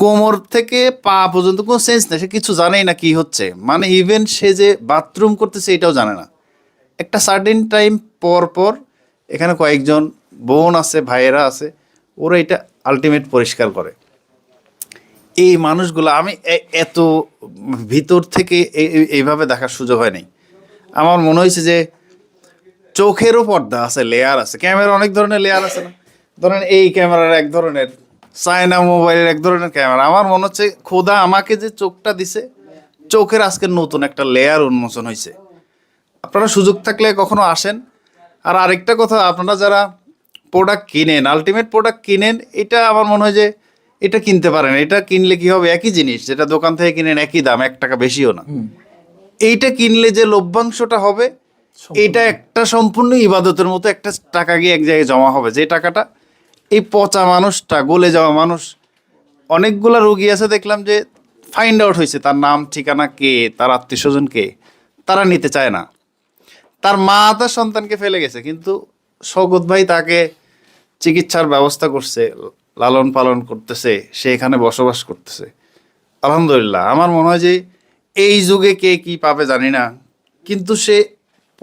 কোমর থেকে পা পর্যন্ত কোনো সেন্স নেই, সে কিছু জানেই না কি হচ্ছে। মানে ইভেন সে যে বাথরুম করতেছে এটাও জানে না। একটা সার্টেন টাইম পর পর এখানে কয়েকজন বোন আছে, ভাইয়েরা আছে, ওরা এটা আলটিমেট পরিষ্কার করে। এই মানুষগুলো, আমি এত ভিতর থেকে এইভাবে দেখার সুযোগ হয় নাই। আমার মনে হয়েছে যে চোখেরও পর্দা আছে লেয়ার আছে। ক্যামেরা অনেক ধরনের লেয়ার আছে না? ধরেন এই ক্যামেরার এক ধরনের চায়না মোবাইলের এক ধরনের ক্যামেরা আমার মনে হচ্ছে খোদা আমাকে যে চোখটা দিছে চোখের আজকে নতুন একটা লেয়ার উন্মোচন হয়েছে আপনারা সুযোগ থাকলে কখনো আসেন। আর আরেকটা কথা আপনারা যারা প্রোডাক্ট কিনেন আলটিমেট প্রোডাক্ট কিনেন এটা আমার মনে হয় যে এটা কিনতে পারেন। এটা কিনলে কি হবে? একই জিনিস যেটা দোকান থেকে কিনেন একই দাম এক টাকা বেশিও না। এইটা কিনলে যে লভ্যাংশটা হবে এটা একটা সম্পূর্ণ ইবাদতের মতো একটা টাকা গিয়ে এক জায়গায় জমা হবে। যে টাকাটা এই পচা মানুষটা, গলে যাওয়া মানুষ, অনেকগুলা রোগী আছে দেখলাম যে ফাইন্ড আউট হয়েছে তার নাম, ঠিকানা কে, তার আত্মীয় স্বজন কে, তারা নিতে চায় না। তার মা, তার সন্তানকে ফেলে গেছে, কিন্তু শওকত ভাই তাকে চিকিৎসার ব্যবস্থা করছে, লালন পালন করতেছে, সে এখানে বসবাস করতেছে। আলহামদুলিল্লাহ, আমার মনে হয় যে এই যুগে কে কি পাবে জানি না, কিন্তু সে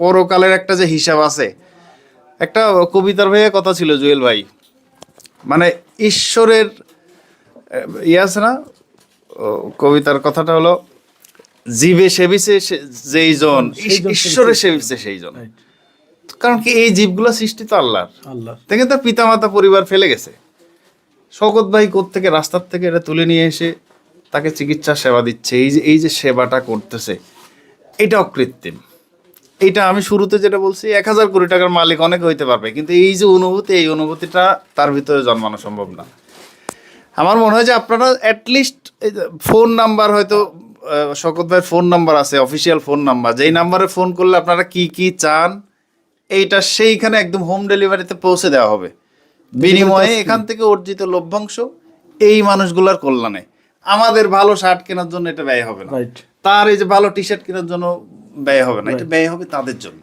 পরকালের একটা যে হিসাব আছে, একটা কবিতার ভাইয়ের কথা ছিল জুয়েল ভাই মানে ঈশ্বরের ইয়ে আছে না? কবিতার কথাটা হলো জীবে সেবিছে যেই জন ঈশ্বরে সেবিছে। সেই জন। কারণ কি এই জীবগুলো সৃষ্টি তো আল্লাহর। আল্লাহ দেখেন তার পিতামাতা পরিবার ফেলে গেছে। শকত ভাই থেকে রাস্তার থেকে এটা তুলে নিয়ে এসে তাকে চিকিৎসা সেবা দিচ্ছে। এই যে এই যে সেবাটা করতেছে এটা অকৃত্রিম। এইটা আমি শুরুতে যেটা বলছি এক হাজার কোটি টাকার মালিক অনেক হইতে পারবে কিন্তু এই যে অনুভূতি এই অনুভূতিটা তার ভিতরে জন্মানো সম্ভব না। আমার মনে হয় যে আপনারা অ্যাটলিস্ট ফোন নাম্বার হয়তো শকত ভাইয়ের ফোন নাম্বার আছে অফিসিয়াল ফোন নাম্বার যেই নাম্বারে ফোন করলে আপনারা কি কি চান এইটা সেইখানে একদম হোম ডেলিভারিতে পৌঁছে দেওয়া হবে। বিনিময়ে এখান থেকে অর্জিত লভ্যাংশ এই মানুষগুলোর কল্যাণে। আমাদের ভালো শার্ট কেনার জন্য এটা ব্যয় হবে না। তার এই যে ভালো টি শার্ট কেনার জন্য ব্যয় হবে না এটা ব্যয় হবে তাদের জন্য।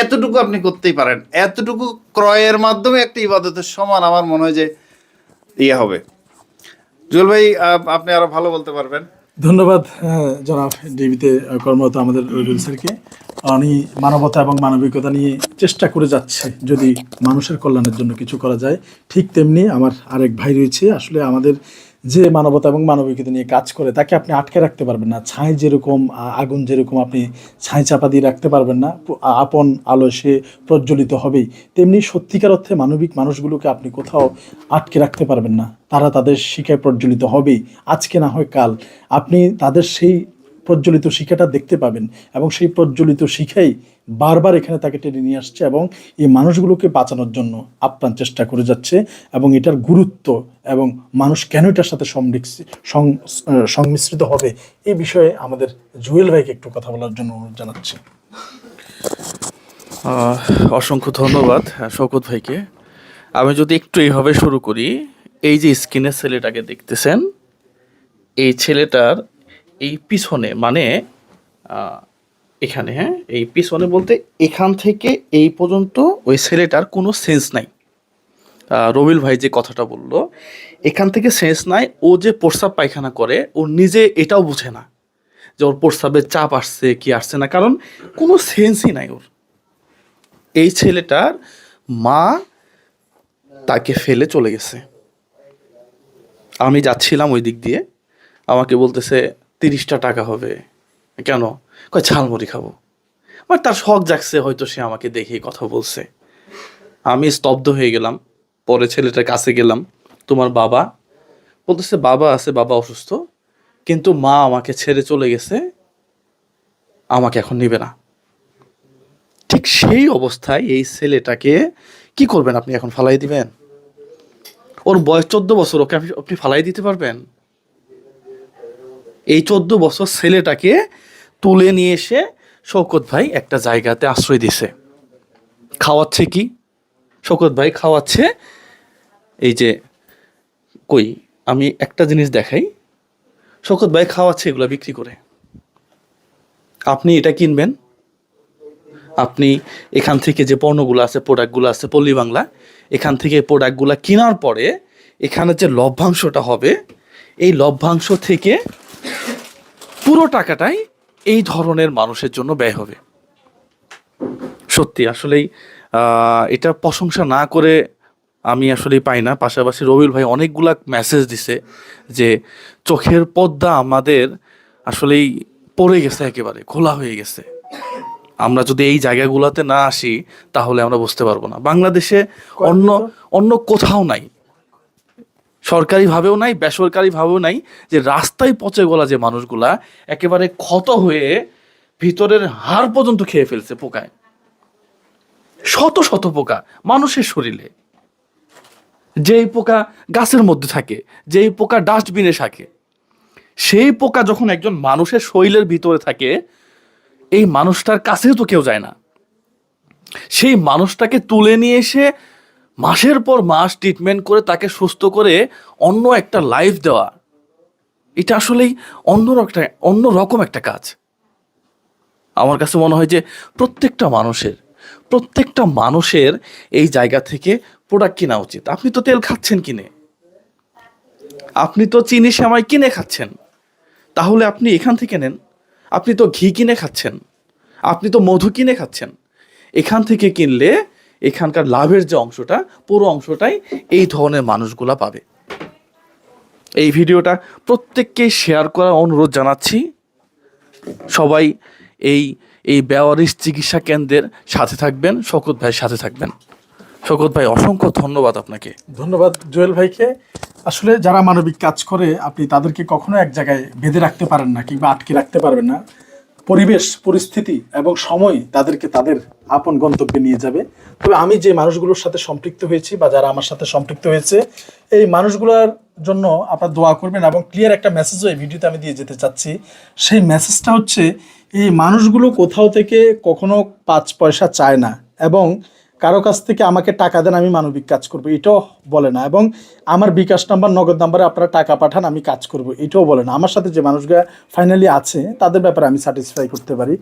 এতটুকু আপনি করতেই পারেন। এতটুকু ক্রয়ের মাধ্যমে একটা ইবাদতের সমান আমার মনে হয় যে ইয়ে হবে। জুয়েল ভাই আপনি আরও ভালো বলতে পারবেন। ধন্যবাদ জনাব ডিবিতে কর্মরত আমাদের রবিউল স্যারকে। উনি মানবতা এবং মানবিকতা নিয়ে চেষ্টা করে যাচ্ছে যদি মানুষের কল্যাণের জন্য কিছু করা যায়। ঠিক তেমনি আমার আরেক ভাই রয়েছে আসলে আমাদের যে মানবতা এবং মানবিকতা নিয়ে কাজ করে, তাকে আপনি আটকে রাখতে পারবেন না। ছাই যেরকম আগুন যেরকম আপনি ছাই চাপা দিয়ে রাখতে পারবেন না আপন আলো সে প্রজ্বলিত হবেই। তেমনি সত্যিকার অর্থে মানবিক মানুষগুলোকে আপনি কোথাও আটকে রাখতে পারবেন না। তারা তাদের শিখায় প্রজ্বলিত হবেই। আজকে না হয় কাল। আপনি তাদের সেই প্রজ্বলিত শিখাটা দেখতে পাবেন এবং সেই প্রজ্বলিত শিখাই বারবার এখানে তাকে টেনে নিয়ে আসছে এবং এই মানুষগুলোকে বাঁচানোর জন্য আপ্রাণ চেষ্টা করে যাচ্ছে এবং এটার গুরুত্ব এবং মানুষ কেন এটার সাথে সংমিশ্রিত হবে এই বিষয়ে আমাদের জুয়েল ভাইকে একটু কথা বলার জন্য অনুরোধ জানাচ্ছি। অসংখ্য ধন্যবাদ আহ, শওকত ভাইকে। আমি যদি একটু এইভাবে শুরু করি এই যে স্ক্রিনের ছেলেটাকে দেখতেছেন এই ছেলেটার এই পিছনে মানে এখানে হ্যাঁ? এই পিছনে বলতে এখান থেকে এই পর্যন্ত ওই ছেলেটার কোনো সেন্স নাই। রবিল ভাই যে কথাটা বলল, এখান থেকে সেন্স নাই, ও যে প্রস্রাব পায়খানা করে, ও নিজে এটাও বুঝে না যে ওর প্রস্রাবের চাপ আসছে, কি আসছে না, কারণ কোনো সেন্সই নাই ওর। এই ছেলেটার মা তাকে ফেলে চলে গেছে। আমি যাচ্ছিলাম ওই দিক দিয়ে, আমাকে বলতেছে তিরিশটা টাকা হবে। কেন? কয়, ঝালমুড়ি খাব। আমার তার শখ জাগছে, হয়তো সে আমাকে দেখে কথা বলছে। আমি স্তব্ধ হয়ে গেলাম। পরে ছেলেটার কাছে গেলাম। তোমার বাবা? বলতেছে, বাবা আছে, বাবা অসুস্থ। কিন্তু মা আমাকে ছেড়ে চলে গেছে। আমাকে এখন নিবে না। ঠিক সেই অবস্থায় এই ছেলেটাকে কি করবেন আপনি? এখন ফালাই দিবেন? ওর বয়স চোদ্দ বছর, ওকে আপনি- আপনি ফালাই দিতে পারবেন? এই চোদ্দ বছর ছেলেটাকে তুলে নিয়ে এসে শৌকত ভাই একটা জায়গাতে আশ্রয় দিছে খাওয়াচ্ছে কি? শৌকত ভাই খাওয়াচ্ছে এই যে, কই, আমি একটা জিনিস দেখাই। শৌকত ভাই খাওয়াচ্ছে এগুলো বিক্রি করে। আপনি এটা কিনবেন। আপনি এখান থেকে যে পণ্যগুলো আছে, প্রোডাক্টগুলো আছে, পল্লী বাংলা, এখান থেকে প্রোডাক্টগুলো কেনার পরে এখানে যে লভ্যাংশটা হবে, এই লভ্যাংশ থেকে পুরো টাকাটাই এই ধরনের মানুষের জন্য ব্যয় হবে। সত্যি আসলেই এটা প্রশংসা না করে আমি আসলে পাই না। পাশাপাশি রবিউল ভাই অনেকগুলা মেসেজ দিছে যে চোখের পর্দা আমাদের আসলেই পড়ে গেছে একেবারে খোলা হয়ে গেছে। আমরা যদি এই জায়গাগুলোতে না আসি তাহলে আমরা বুঝতে পারব না। বাংলাদেশে অন্য অন্য কোথাও নাই। সরকারিভাবেও নাই, বেসরকারিভাবেও নাই, যে রাস্তায় পচে গলা যে মানুষগুলা একেবারে ক্ষত হয়ে ভিতরের হাড় পর্যন্ত খেয়ে ফেলছে পোকায়। শত শত পোকা মানুষের শরীরে। যেই পোকা গাছের মধ্যে থাকে, যেই পোকা ডাস্টবিনে থাকে, সেই পোকা যখন একজন মানুষের শরীরের ভিতরে থাকে, এই মানুষটার কাছেও তো কেউ যায় না। সেই মানুষটাকে তুলে নিয়ে এসে মাসের পর মাস ট্রিটমেন্ট করে তাকে সুস্থ করে অন্য একটা লাইফ দেওয়া। এটা আসলেই অন্য একটা অন্য রকম একটা কাজ। আমার কাছে মনে হয় যে প্রত্যেকটা মানুষের প্রত্যেকটা মানুষের এই জায়গা থেকে প্রোডাক্ট কেনা উচিত। আপনি তো তেল খাচ্ছেন কিনে। আপনি তো চিনি সেমাই কিনে খাচ্ছেন। তাহলে আপনি এখান থেকে নেন। আপনি তো ঘি কিনে খাচ্ছেন। আপনি তো মধু কিনে খাচ্ছেন। এখান থেকে কিনলে এখানকার লাভের যে অংশটা, পুরো অংশটাই এই ধরনের মানুষগুলা পাবে। এই ভিডিওটা প্রত্যেককেই শেয়ার করার অনুরোধ জানাচ্ছি। সবাই এই এই বেওয়ারিশ চিকিৎসা কেন্দ্রের সাথে থাকবেন, শকত ভাইয়ের সাথে থাকবেন। শকত ভাই, অসংখ্য ধন্যবাদ আপনাকে। ধন্যবাদ জুয়েল ভাইকে। আসলে যারা মানবিক কাজ করে, আপনি তাদেরকে কখনো এক জায়গায় বেঁধে রাখতে পারেন না কিংবা আটকে রাখতে পারবেন না। পরিবেশ, পরিস্থিতি এবং সময় তাদেরকে তাদের আপন গন্তব্যে নিয়ে যাবে। তবে আমি যে মানুষগুলোর সাথে সম্পৃক্ত হয়েছি বা যারা আমার সাথে সম্পৃক্ত হয়েছে, এই মানুষগুলোর জন্য আপনার দোয়া করবেন এবং ক্লিয়ার একটা মেসেজও এই ভিডিওতে আমি দিয়ে যেতে চাচ্ছি। সেই মেসেজটা হচ্ছে, এই মানুষগুলো কোথাও থেকে কখনো পাঁচ পয়সা চায় না এবং কারও কাছ থেকে আমাকে টাকা দেন, আমি মানবিক কাজ করব। এটাও বলে না। এবং আমার বিকাশ নাম্বার, নগদ নাম্বারে আপনারা টাকা পাঠান, আমি কাজ করব। এটাও বলে না। আমার সাথে যে মানুষগুলো ফাইনালি আছে, তাদের ব্যাপারে আমি স্যাটিসফাই করতে পারি।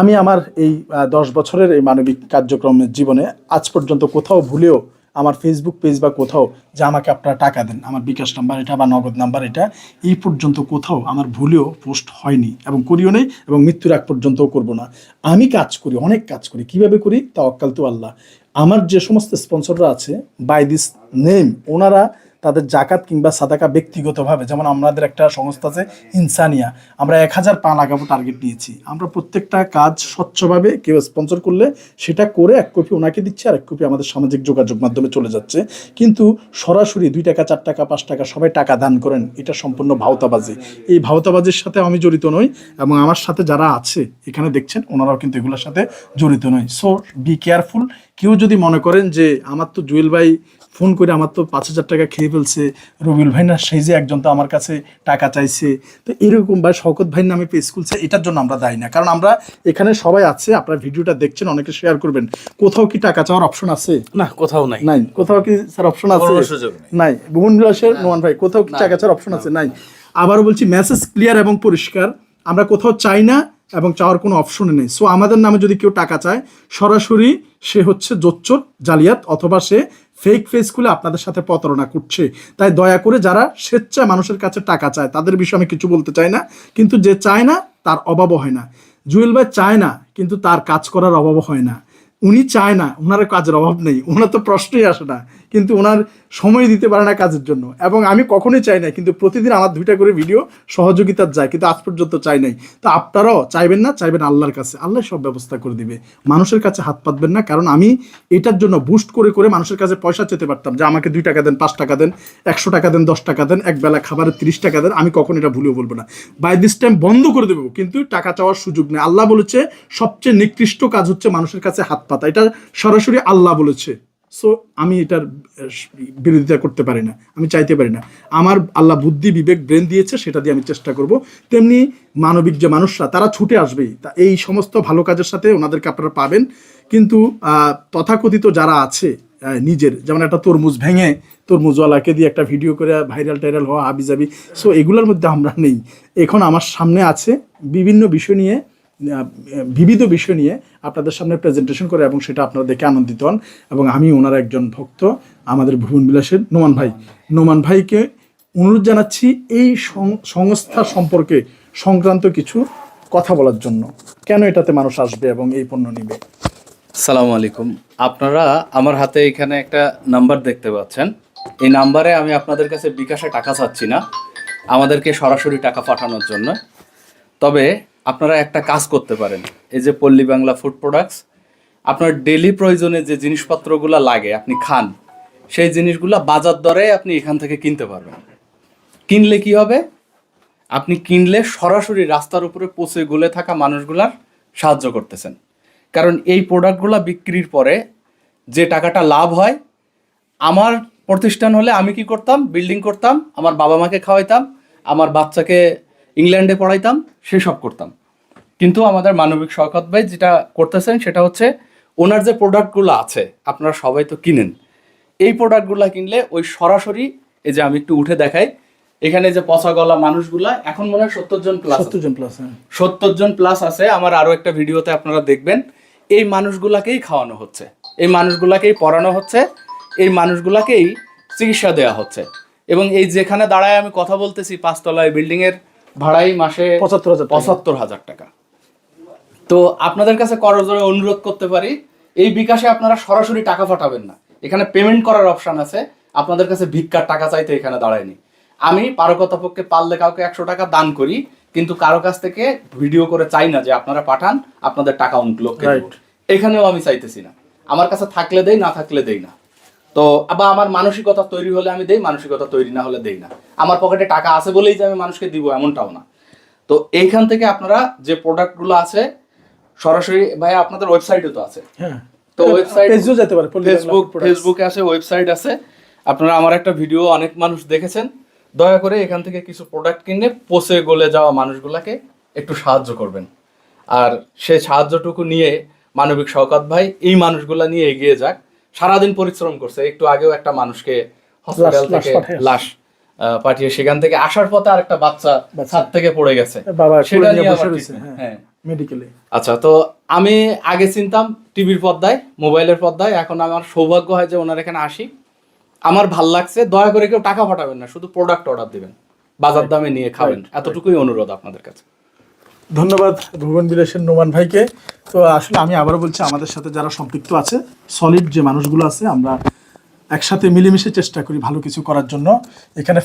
আমি আমার এই দশ বছরের এই মানবিক কার্যক্রমের জীবনে আজ পর্যন্ত কোথাও ভুলেও আমার ফেসবুক পেজ বা কোথাও যে আমাকে আপনারা টাকা দেন, আমার বিকাশ নাম্বার এটা বা নগদ নাম্বার এটা, এই পর্যন্ত কোথাও আমার ভুলেও পোস্ট হয়নি এবং করিও নেই এবং মৃত্যুর আগ পর্যন্তও করব না। আমি কাজ করি, অনেক কাজ করি। কীভাবে করি? তা অক্কাল তো আল্লাহ। আমার যে সমস্ত স্পন্সররা আছে বাই দিস নেম ওনারা তাদের জাকাত কিংবা সাদাকা ব্যক্তিগতভাবে, যেমন আমাদের একটা সংস্থা আছে ইনসানিয়া, আমরা এক হাজার পা লাগাবো টার্গেট নিয়েছি। আমরা প্রত্যেকটা কাজ স্বচ্ছভাবে কেউ স্পন্সর করলে সেটা করে এক কপি ওনাকে দিচ্ছে আর এক কপি আমাদের সামাজিক যোগাযোগ মাধ্যমে চলে যাচ্ছে। কিন্তু সরাসরি দুই টাকা, চার টাকা, পাঁচ টাকা সবাই টাকা দান করেন, এটা সম্পূর্ণ ভাওতাবাজি। এই ভাওতাবাজির সাথে আমি জড়িত নই এবং আমার সাথে যারা আছে এখানে দেখছেন, ওনারাও কিন্তু এগুলোর সাথে জড়িত নয় সো বি কেয়ারফুল কেউ যদি মনে করেন যে, আমার তো জুয়েল ভাই ফোন করে আমার তো পাঁচ হাজার টাকা খেয়ে ফেলছে। রবিউল ভাই না সেই যে একজন তো আমার কাছে টাকা চাইছে। তো এরকম বা শকত ভাই নামে পেজ খুলছে এটার জন্য আমরা দায়ী না। কারণ আমরা এখানে সবাই আছে আপনারা ভিডিওটা দেখছেন অনেকে শেয়ার করবেন। কোথাও কি টাকা চাওয়ার অপশন আছে? না কোথাও নাই। নাই। কোথাও কি স্যার অপশন আছে? নেই। নাই। ভুবন বিলাসের নোমান ভাই কোথাও কি টাকা চাওয়ার অপশন আছে? নাই। আবারও বলছি মেসেজ ক্লিয়ার এবং পরিষ্কার। আমরা কোথাও চাই না এবং চাওয়ার কোনো অপশন নেই। সো আমাদের নামে যদি কেউ টাকা চায় সরাসরি সে হচ্ছে জোচ্চর জালিয়াত অথবা সে ফেক ফেস খুলে আপনাদের সাথে প্রতারণা করছে। তাই দয়া করে যারা স্বেচ্ছা মানুষের কাছে টাকা চায়, তাদের বিষয়ে আমি কিছু বলতে চাই না, কিন্তু যে চায় না, তার অভাব হয় না। জুয়েল ভাই চায় না, কিন্তু তার কাজ করার অভাব হয় না। উনি চায় না ওনার কাজের অভাব নেই ওনার তো প্রশ্নই আসে না। কিন্তু ওনার সময় দিতে পারে না কাজের জন্য। এবং আমি কখনোই চাই না, কিন্তু প্রতিদিন আমার দুইটা করে ভিডিও সহযোগিতার যায়, কিন্তু আজ পর্যন্ত চাই নাই। তো আপনারাও চাইবেন না, চাইবেন আল্লাহর কাছে। আল্লাহ সব ব্যবস্থা করে দিবে। মানুষের কাছে হাত পাতবেন না, কারণ আমি এটার জন্য বুস্ট করে করে মানুষের কাছে পয়সা চেতে পারতাম যে আমাকে দুই টাকা দেন, পাঁচ টাকা দেন, একশো টাকা দেন, দশ টাকা দেন, এক বেলা খাবারের তিরিশ টাকা দেন, আমি কখন এটা ভুলেও বলব না। বাই দিস টাইম বন্ধ করে দেবো, কিন্তু টাকা চাওয়ার সুযোগ নেই। আল্লাহ বলেছে, সবচেয়ে নিকৃষ্ট কাজ হচ্ছে মানুষের কাছে হাত পাতা। এটা সরাসরি আল্লাহ বলেছে। সো আমি এটার বিরোধিতা করতে পারি না, আমি চাইতে পারি না। আমার আল্লাহ বুদ্ধি, বিবেক, ব্রেন দিয়েছে, সেটা দিয়ে আমি চেষ্টা করব। তেমনি মানবিক যে মানুষরা, তারা ছুটে আসবেই। তা এই সমস্ত ভালো কাজের সাথে ওনাদেরকে আপনারা পাবেন। কিন্তু তথাকথিত যারা আছে নিজের, যেমন একটা তরমুজ ভেঙে তরমুজওয়ালাকে দিয়ে একটা ভিডিও করে ভাইরাল টাইরাল হওয়া হাবি যাবি সো এগুলোর মধ্যে আমরা নেই। এখন আমার সামনে আছে বিভিন্ন বিষয় নিয়ে বিবিধ বিষয় নিয়ে আপনাদের সামনে প্রেজেন্টেশন করে এবং সেটা আপনারা দেখে আনন্দিত হন। এবং আমি ওনার একজন ভক্ত, আমাদের ভুবন বিলাসের নোমান ভাই। নোমান ভাইকে অনুরোধ জানাচ্ছি এই সংস্থা সম্পর্কে সংক্রান্ত কিছু কথা বলার জন্য। কেন এটাতে মানুষ আসবে এবং এই পণ্য নিবে? সালামু আলাইকুম। আপনারা আমার হাতে এখানে একটা নাম্বার দেখতে পাচ্ছেন। এই নাম্বারে আমি আপনাদের কাছে বিকাশে টাকা চাচ্ছি না। আমাদেরকে সরাসরি টাকা পাঠানোর জন্য। তবে আপনারা একটা কাজ করতে পারেন। এই যে পল্লী বাংলা ফুড প্রোডাক্টস আপনার ডেলি প্রয়োজনে যে জিনিসপত্রগুলো লাগে, আপনি খান, সেই জিনিসগুলো বাজার দরে আপনি এখান থেকে কিনতে পারবেন। কিনলে কি হবে? আপনি কিনলে সরাসরি রাস্তার উপরে পচে গলে থাকা মানুষগুলার সাহায্য করতেছেন। কারণ এই প্রোডাক্টগুলো বিক্রির পরে যে টাকাটা লাভ হয়, আমার প্রতিষ্ঠান হলে আমি কি করতাম? বিল্ডিং করতাম, আমার বাবা মাকে খাওয়াইতাম, আমার বাচ্চাকে ইংল্যান্ডে পড়াইতাম সেসব করতাম। কিন্তু আমাদের মানবিক শওকত ভাই যেটা করতেছেন সেটা হচ্ছে ওনার যে প্রোডাক্টগুলো আছে আপনারা সবাই তো কিনেন এই প্রোডাক্টগুলো কিনলে ওই সরাসরি এই যে আমি একটু উঠে দেখাই এখানে যে পচা গলা মানুষগুলা এখন মনে হয় সত্তর জন প্লাস সত্তর জন প্লাস হ্যাঁ। সত্তর জন প্লাস আছে আমার আরও একটা ভিডিওতে আপনারা দেখবেন এই মানুষগুলাকেই খাওয়ানো হচ্ছে এই মানুষগুলাকেই পড়ানো হচ্ছে এই মানুষগুলাকেই চিকিৎসা দেওয়া হচ্ছে। এবং এই যেখানে দাঁড়ায় আমি কথা বলতেছি পাঁচতলায় বিল্ডিং এর ভাড়াই মাসে পঁচাত্তর হাজার পঁচাত্তর হাজার টাকা। তো আপনাদের কাছে করজোরে অনুরোধ করতে পারি এই বিকাশে আপনারা সরাসরি টাকা পাঠাবেন না। এখানে পেমেন্ট করার অপশন আছে আপনাদের কাছে ভিক্ষার টাকা চাইতে এখানে দাঁড়ায়নি। আমি পারকতাপক্ষে পারলে কাউকে একশো টাকা দান করি কিন্তু কারও কাছ থেকে ভিডিও করে চাই না যে আপনারা পাঠান আপনাদের টাকা অমুক লোককে এখানেও আমি চাইতেছি না। আমার কাছে থাকলে দেই না থাকলে দেই না। তো আবার আমার মানসিকতা তৈরি হলে আমি দেই মানসিকতা তৈরি না হলে দেই না। আমার পকেটে টাকা আছে বলেই যে আমি মানুষকে দিব এমনটাও না। তো এইখান থেকে আপনারা যে প্রোডাক্টগুলো আছে সরাসরি ভাই আপনাদের ওয়েবসাইটে তো আছে। হ্যাঁ। তো ওয়েবসাইট যেতে পারে ফেসবুক ফেসবুকে আছে ওয়েবসাইট আছে। আপনারা আমার একটা ভিডিও অনেক মানুষ দেখেছেন। দয়া করে এখান থেকে কিছু প্রোডাক্ট কিনে পচে গলে যাওয়া মানুষগুলাকে একটু সাহায্য করবেন। আর সে সাহায্যটুকু নিয়ে মানবিক শওকত ভাই এই মানুষগুলা নিয়ে এগিয়ে যাক। সারাদিন পরিশ্রম করছে একটু আগেও একটা মানুষকে হসপিটাল থেকে লাশ পাঠিয়ে সেখান থেকে আসার পথে আরেকটা বাচ্চা। ছাদ থেকে পড়ে গেছে। সেটা নিয়ে হ্যাঁ হ্যাঁ। মেডিকেলে আচ্ছা তো আমি আগে চিনতাম টিভির পর্দায় মোবাইলের পর্দায় এখন আমার সৌভাগ্য হয় যে ওনার এখানে আসি। আমার ভালো লাগছে দয়া করে কেউ টাকা পাঠাবেন না শুধু প্রোডাক্ট অর্ডার দিবেন। বাজার দামে নিয়ে খাবেন এতটুকুই অনুরোধ আপনাদের কাছে। ধন্যবাদ ভুবন বিলাসের নোমান ভাইকে। তো আসলে আমি আবার বলছি আমাদের সাথে যারা সম্পৃক্ত আছে সলিড যে মানুষগুলো আছে আমরা একসাথে মিলেমিশে চেষ্টা করি ভালো কিছু করার জন্য। এখানে